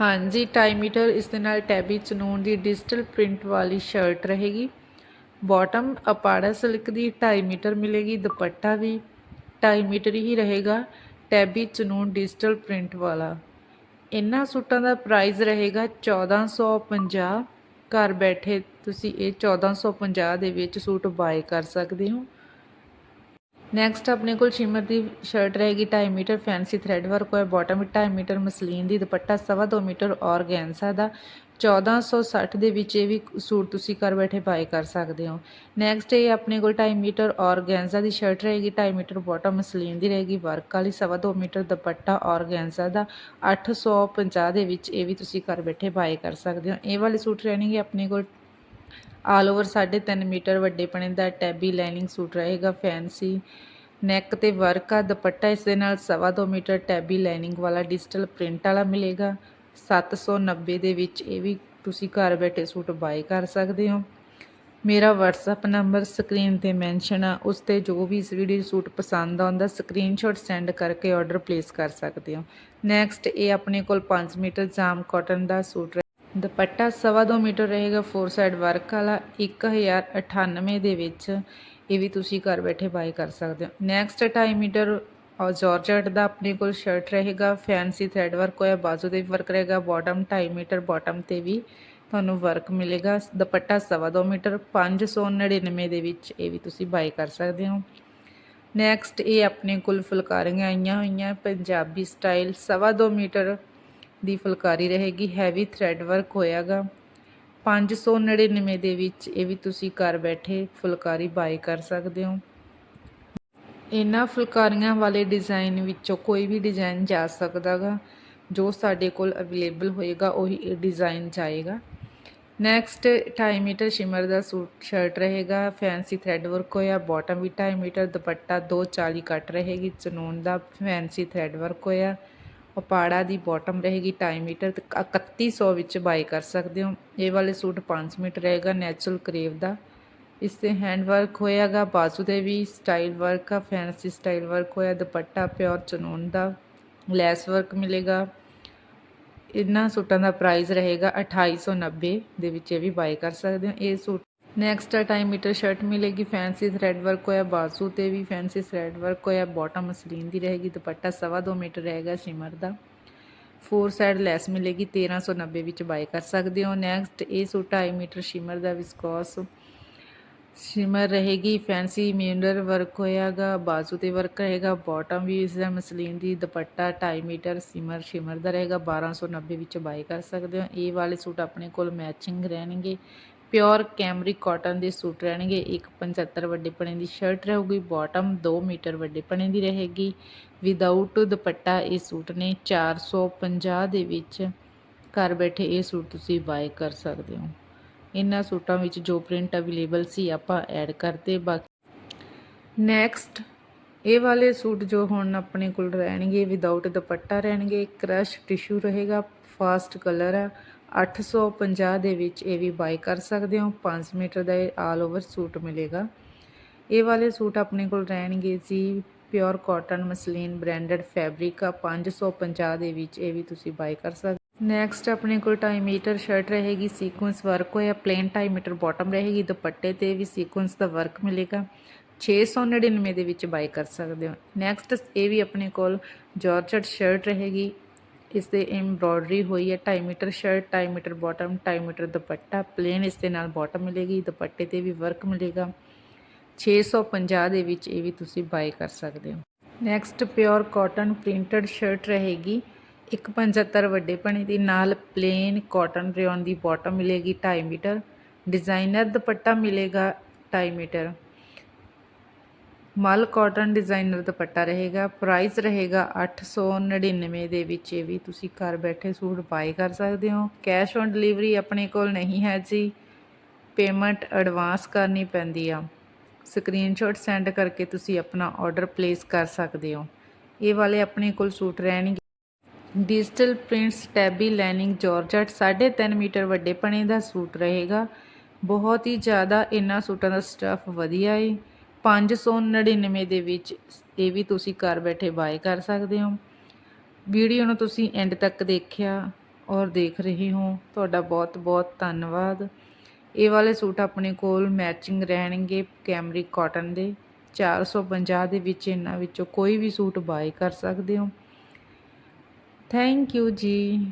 ਹਾਂਜੀ ਟਾਈਮੀਟਰ ਇਸ ਦੇ ਨਾਲ ਟੈਬੀ ਚਨੂਨ ਦੀ ਡਿਜੀਟਲ ਪ੍ਰਿੰਟ ਵਾਲੀ ਸ਼ਰਟ ਰਹੇਗੀ। ਬਾਟਮ ਅਪਾੜਾ ਸਿਲਕ ਦੀ 2.5 ਮੀਟਰ ਮਿਲੇਗੀ, ਦੁਪੱਟਾ ਵੀ 2.5 ਮੀਟਰ ਹੀ ਰਹੇਗਾ ਟੈਬੀ ਚਨੂਨ ਡਿਜੀਟਲ ਪ੍ਰਿੰਟ ਵਾਲਾ। ਇਹਨਾਂ ਸੂਟਾਂ ਦਾ ਪ੍ਰਾਈਸ ਰਹੇਗਾ 1450 ਘਰ ਬੈਠੇ ਤੁਸੀਂ ਇਹ 1450 ਦੇ ਵਿੱਚ ਸੂਟ ਬਾਏ ਕਰ ਸਕਦੇ ਹੋ। ਨੈਕਸਟ ਆਪਣੇ ਕੋਲ ਸ਼ਿਮਰ ਦੀ ਸ਼ਰਟ ਰਹੇਗੀ 2.5 ਮੀਟਰ ਫੈਂਸੀ ਥ੍ਰੈਡ ਵਰਕ ਹੋਇਆ ਬਾਟਮ 2.5 ਮੀਟਰ ਮਸਲੀਨ ਦੀ ਦੁਪੱਟਾ, ਸਵਾ 2 ਮੀਟਰ ਔਰਗੈਂਸਾ ਦਾ। 1460 ਦੇ ਵਿੱਚ ਇਹ ਵੀ ਸੂਟ ਤੁਸੀਂ ਘਰ ਬੈਠੇ ਬਾਏ ਕਰ ਸਕਦੇ ਹੋ। ਨੈਕਸਟ ਇਹ ਆਪਣੇ ਕੋਲ 2.5 ਮੀਟਰ ਔਰਗੈਂਜ਼ਾ ਦੀ ਸ਼ਰਟ ਰਹੇਗੀ 2.5 ਮੀਟਰ ਬਾਟਮ ਮਸਲੀਨ ਦੀ ਰਹੇਗੀ ਵਰਕ ਵਾਲੀ ਸਵਾ 2 ਮੀਟਰ ਦੁਪੱਟਾ ਔਰਗੈਂਜ਼ਾ ਦਾ। 850 ਦੇ ਵਿੱਚ ਇਹ ਵੀ ਤੁਸੀਂ ਘਰ ਬੈਠੇ ਬਾਏ ਕਰ ਸਕਦੇ ਹੋ। ਇਹ ਵਾਲੇ ਸੂਟ ਰਹਿਣਗੇ ਆਪਣੇ ਕੋਲ ਆਲ ਓਵਰ 3.5 ਮੀਟਰ ਵੱਡੇ ਪਣੇ ਦਾ ਟੈਬੀ ਲਾਈਨਿੰਗ ਸੂਟ ਰਹੇਗਾ, ਫੈਂਸੀ ਨੈਕ ਤੇ ਵਰਕ ਆ ਦੁਪੱਟਾ, ਇਸ ਦੇ ਨਾਲ ਸਵਾ 2 ਮੀਟਰ ਟੈਬੀ ਲਾਈਨਿੰਗ ਵਾਲਾ ਡਿਜੀਟਲ ਪ੍ਰਿੰਟ ਵਾਲਾ ਮਿਲੇਗਾ। 790 ਦੇ ਵਿੱਚ ਇਹ ਵੀ ਤੁਸੀਂ ਘਰ ਬੈਠੇ ਸੂਟ ਬਾਏ ਕਰ ਸਕਦੇ ਹੋ। ਮੇਰਾ WhatsApp ਨੰਬਰ, ਸਕਰੀਨ ਤੇ ਮੈਂਸ਼ਨ ਆ, ਉਸ ਤੇ ਜੋ ਵੀ ਇਸ ਵੀਡੀਓ ਸੂਟ ਪਸੰਦ ਆਉਂਦਾ, ਸਕਰੀਨਸ਼ਾਟ ਸੈਂਡ ਕਰਕੇ ਆਰਡਰ ਪਲੇਸ ਕਰ ਸਕਦੇ ਹੋ। ਨੈਕਸਟ ਇਹ ਆਪਣੇ ਕੋਲ 5 ਮੀਟਰ ਜਾਮ ਕਾਟਨ ਦਾ ਸੂਟ ਦੁਪੱਟਾ ਸਵਾ 2 ਮੀਟਰ ਰਹੇਗਾ ਫੋਰ ਸਾਈਡ ਵਰਕ ਵਾਲਾ 1098 ਦੇ ਵਿੱਚ। ਇਹ ਵੀ ਤੁਸੀਂ ਘਰ ਬੈਠੇ ਬਾਏ ਕਰ ਸਕਦੇ ਹੋ। ਨੈਕਸਟ 2.5 ਮੀਟਰ ਔਰ ਜਾਰਜਟ ਦਾ ਆਪਣੇ ਕੋਲ ਸ਼ਰਟ ਰਹੇਗਾ ਫੈਂਸੀ ਥ੍ਰੈਡ ਵਰਕ ਹੋਇਆ, ਬਾਜ਼ੂ ਤੇ ਵੀ ਵਰਕ ਰਹੇਗਾ ਬਾਟਮ 2.5 ਮੀਟਰ ਬਾਟਮ ਤੇ ਵੀ ਤੁਹਾਨੂੰ ਵਰਕ ਮਿਲੇਗਾ। ਦੁਪੱਟਾ ਸਵਾ 2 ਮੀਟਰ 599 ਦੇ ਵਿੱਚ ਇਹ ਵੀ ਤੁਸੀਂ ਬਾਏ ਕਰ ਸਕਦੇ ਹੋ। ਨੈਕਸਟ ਇਹ ਆਪਣੇ ਕੋਲ ਫੁਲਕਾਰੀਆਂ ਆਈਆਂ ਹੋਈਆਂ, ਪੰਜਾਬੀ ਸਟਾਈਲ ਸਵਾ 2 ਮੀਟਰ ਦੀ ਫੁਲਕਾਰੀ ਰਹੇਗੀ ਹੈਵੀ ਥ੍ਰੈਡ ਵਰਕ ਹੋਇਆਗਾ। 599 ਦੇ ਵਿੱਚ ਇਹ ਵੀ ਤੁਸੀਂ ਘਰ ਬੈਠੇ ਫੁਲਕਾਰੀ ਬਾਏ ਕਰ ਸਕਦੇ ਹੋ। ਇਹਨਾਂ ਫੁਲਕਾਰੀਆਂ ਵਾਲੇ ਡਿਜ਼ਾਈਨ ਵਿੱਚੋਂ ਕੋਈ ਵੀ ਡਿਜ਼ਾਈਨ ਜਾ ਸਕਦਾਗਾ, ਜੋ ਸਾਡੇ ਕੋਲ ਅਵੇਲੇਬਲ ਹੋਏਗਾ, ਉਹੀ ਇਹ ਡਿਜ਼ਾਈਨ ਜਾਏਗਾ। ਨੈਕਸਟ 2.5 ਮੀਟਰ ਸ਼ਿਮਰ ਦਾ ਸੂਟ ਸ਼ਰਟ ਰਹੇਗਾ ਫੈਂਸੀ ਥ੍ਰੈਡ ਵਰਕ ਹੋਇਆ ਬਾਟਮ ਵੀ 2.5 ਮੀਟਰ, ਦੁਪੱਟਾ 240 ਕੱਟ ਰਹੇਗੀ, ਚਨੂਨ ਦਾ ਫੈਂਸੀ ਥ੍ਰੈਡ ਵਰਕ ਹੋਇਆ। ਉਪਾੜਾ ਦੀ ਬਾਟਮ ਰਹੇਗੀ 2.5 ਮੀਟਰ ਤੇ 3100 ਵਿੱਚ ਬਾਈ ਕਰ ਸਕਦੇ ਹੋ। ਇਹ ਵਾਲੇ ਸੂਟ 5 ਮੀਟਰ ਰਹੇਗਾ ਨੈਚੁਰਲ ਕਰੇਵ ਦਾ। ਇਸ ਤੇ ਹੈਂਡ ਵਰਕ ਹੋਇਆਗਾ, ਬਾਜ਼ੂ ਤੇ ਵੀ ਸਟਾਈਲ ਵਰਕ ਆ ਫੈਂਸੀ ਸਟਾਈਲ ਵਰਕ ਹੋਇਆ, ਦੁਪੱਟਾ ਪਿਓਰ ਚਨੂਨ ਦਾ, ਲੈਸ ਵਰਕ ਮਿਲੇਗਾ। ਇਹਨਾਂ ਸੂਟਾਂ ਦਾ ਪ੍ਰਾਈਸ ਰਹੇਗਾ 2890 ਦੇ ਵਿੱਚ ਇਹ ਵੀ ਬਾਈ ਕਰ ਸਕਦੇ ਹੋ। ਇਹ suit next time metre shirt ਮਿਲੇਗੀ ਫੈਂਸੀ ਥ੍ਰੈਡ ਵਰਕ ਹੋਇਆ, ਬਾਜ਼ੂ ਤੇ ਵੀ ਫੈਂਸੀ ਥ੍ਰੈਡ ਵਰਕ ਹੋਇਆ ਬਾਟਮ ਮਸਲੀਨ ਦੀ ਰਹੇਗੀ, ਦੁਪੱਟਾ ਸਵਾ 2 ਮੀਟਰ ਰਹੇਗਾ ਸ਼ਿਮਰ ਦਾ। ਫੋਰ ਸਾਈਡ ਲੈਸ ਮਿਲੇਗੀ 1390 ਵਿੱਚ ਬਾਈ ਕਰ ਸਕਦੇ ਹੋ। ਨੈਕਸਟ ਇਹ ਸੂਟ 2.5 ਮੀਟਰ ਸ਼ਿਮਰ ਦਾ ਵਿਸਕੋਸ ਸ਼ਿਮਰ ਰਹੇਗੀ ਫੈਂਸੀ ਮਿਰਰ ਵਰਕ ਹੋਇਆਗਾ, ਬਾਜ਼ੂ ਤੇ ਵਰਕ ਰਹੇਗਾ ਬਾਟਮ ਵੀ ਇਸ ਦਾ ਮਸਲੀਨ ਦੀ, ਦੁਪੱਟਾ 2.5 ਮੀਟਰ ਸਿਮਰ ਸ਼ਿਮਰ ਦਾ ਰਹੇਗਾ 1290 ਵਿੱਚ ਬਾਈ ਕਰ ਸਕਦੇ ਹੋ। ਇਹ ਵਾਲੇ ਸੂਟ ਆਪਣੇ ਕੋਲ ਮੈਚਿੰਗ ਰਹਿਣਗੇ। ਪਿਓਰ ਕੈਮਰਿਕ ਕਾਟਨ ਦੇ ਸੂਟ ਰਹਿਣਗੇ 175 ਵੱਡੇ ਪਣੇ ਦੀ ਸ਼ਰਟ ਰਹੂਗੀ ਬਾਟਮ 2 ਮੀਟਰ ਵੱਡੇ ਪਣੇ ਦੀ ਰਹੇਗੀ। ਵਿਦਆਊਟ ਦੁਪੱਟਾ, ਇਹ ਸੂਟ ਨੇ 450 ਦੇ ਵਿੱਚ ਘਰ ਬੈਠੇ ਇਹ ਸੂਟ ਤੁਸੀਂ ਬਾਏ ਕਰ ਸਕਦੇ ਹੋ। ਇਹਨਾਂ ਸੂਟਾਂ ਵਿੱਚ ਜੋ ਪ੍ਰਿੰਟ ਅਵੇਲੇਬਲ ਸੀ, ਆਪਾਂ ਐਡ ਕਰਤੇ ਬਾਕੀ ਨੈਕਸਟ ਇਹ ਵਾਲੇ ਸੂਟ ਜੋ ਹੁਣ ਆਪਣੇ ਕੋਲ ਰਹਿਣਗੇ ਵਿਦਆਊਟ ਦੁਪੱਟਾ ਰਹਿਣਗੇ ਕ੍ਰਸ਼ ਟਿਸ਼ੂ ਰਹੇਗਾ ਫਾਸਟ ਕਲਰ ਆ 850 ਦੇ ਵਿੱਚ ਇਹ ਵੀ ਬਾਈ ਕਰ ਸਕਦੇ ਹੋ। 5 ਮੀਟਰ ਦਾ ਇਹ ਆਲ ਓਵਰ ਸੂਟ ਮਿਲੇਗਾ। ਇਹ ਵਾਲੇ ਸੂਟ ਆਪਣੇ ਕੋਲ ਰਹਿਣਗੇ ਜੀ pure cotton muslin branded fabric ਆ। 550 ਦੇ ਵਿੱਚ ਇਹ ਵੀ ਤੁਸੀਂ ਬਾਈ ਕਰ ਸਕਦੇ ਨੈਕਸਟ ਆਪਣੇ ਕੋਲ 2.5 ਮੀਟਰ ਸ਼ਰਟ ਰਹੇਗੀ ਸੀਕੁਐਂਸ ਵਰਕ ਹੋਇਆ ਪਲੇਨ 2.5 ਮੀਟਰ ਬਾਟਮ ਰਹੇਗੀ। ਦੁਪੱਟੇ ਤੇ ਵੀ ਸੀਕੁਐਂਸ ਦਾ ਵਰਕ ਮਿਲੇਗਾ। 699 ਦੇ ਵਿੱਚ ਬਾਈ ਕਰ ਸਕਦੇ ਹੋ। ਨੈਕਸਟ ਇਹ ਵੀ ਆਪਣੇ ਕੋਲ ਜਾਰਜਟ ਸ਼ਰਟ ਰਹੇਗੀ। ਇਸ ਤੇ ਐਮਬ੍ਰੋਇਡਰੀ ਹੋਈ ਹੈ 2.5 metre shirt 2.5 metre bottom 2.5 metre dupatta plain ਇਸ ਦੇ ਨਾਲ ਬਾਟਮ ਮਿਲੇਗੀ, ਦੁਪੱਟੇ ਤੇ ਵੀ ਵਰਕ ਮਿਲੇਗਾ। 650 ਦੇ ਵਿੱਚ ਇਹ ਵੀ ਤੁਸੀਂ ਬਾਈ ਕਰ ਸਕਦੇ ਹੋ। Next pure cotton printed shirt ਰਹੇਗੀ 175 ਵੱਡੇ ਪਣੇ ਦੀ, ਨਾਲ ਪਲੇਨ ਕਾਟਨ ਰਿਓਨ ਦੀ ਬਾਟਮ ਮਿਲੇਗੀ 2.5 ਮੀਟਰ। ਡਿਜ਼ਾਈਨਰ ਦੁਪੱਟਾ ਮਿਲੇਗਾ 2.5 ਮੀਟਰ। ਮਲ ਕਾਟਨ ਡਿਜ਼ਾਈਨਰ ਦੁਪੱਟਾ ਰਹੇਗਾ ਪ੍ਰਾਈਸ ਰਹੇਗਾ 899 ਦੇ ਵਿੱਚ। ਇਹ ਵੀ ਤੁਸੀਂ ਘਰ ਬੈਠੇ ਸੂਟ ਬਾਈ ਕਰ ਸਕਦੇ ਹੋ। ਕੈਸ਼ ਔਨ ਡਿਲੀਵਰੀ ਆਪਣੇ ਕੋਲ ਨਹੀਂ ਹੈ ਜੀ। ਪੇਮੈਂਟ ਐਡਵਾਂਸ ਕਰਨੀ ਪੈਂਦੀ ਆ। ਸਕਰੀਨਸ਼ਾਟ ਸੈਂਡ ਕਰਕੇ ਤੁਸੀਂ ਆਪਣਾ ਆਰਡਰ ਪਲੇਸ ਕਰ ਸਕਦੇ ਹੋ। ਇਹ ਵਾਲੇ ਆਪਣੇ ਕੋਲ ਸੂਟ ਰਹਿਣਗੇ। Digital prints tabby lining georgette 3.5 metre ਵੱਡੇ ਪਣੇ ਦਾ ਸੂਟ ਰਹੇਗਾ। ਬਹੁਤ ਹੀ ਜ਼ਿਆਦਾ ਇਹਨਾਂ ਸੂਟਾਂ ਦਾ ਸਟਫ ਵਧੀਆ ਏ। 599 ਦੇ ਵਿੱਚ ਇਹ ਵੀ ਤੁਸੀਂ ਘਰ ਬੈਠੇ ਬਾਏ ਕਰ ਸਕਦੇ ਹੋ। ਵੀਡੀਓ ਨੂੰ ਤੁਸੀਂ ਐਂਡ ਤੱਕ ਦੇਖਿਆ ਔਰ ਦੇਖ ਰਹੇ ਹੋ। ਤੁਹਾਡਾ ਬਹੁਤ ਬਹੁਤ ਧੰਨਵਾਦ। ਇਹ ਵਾਲੇ ਸੂਟ ਆਪਣੇ ਕੋਲ ਮੈਚਿੰਗ ਰਹਿਣਗੇ ਕੈਮਰਿਕ ਕਾਟਨ ਦੇ। 450 ਦੇ ਵਿੱਚ ਇਹਨਾਂ ਵਿੱਚੋਂ ਕੋਈ ਵੀ ਸੂਟ ਬਾਏ ਕਰ ਸਕਦੇ ਹੋ। ਥੈਂਕ ਯੂ ਜੀ।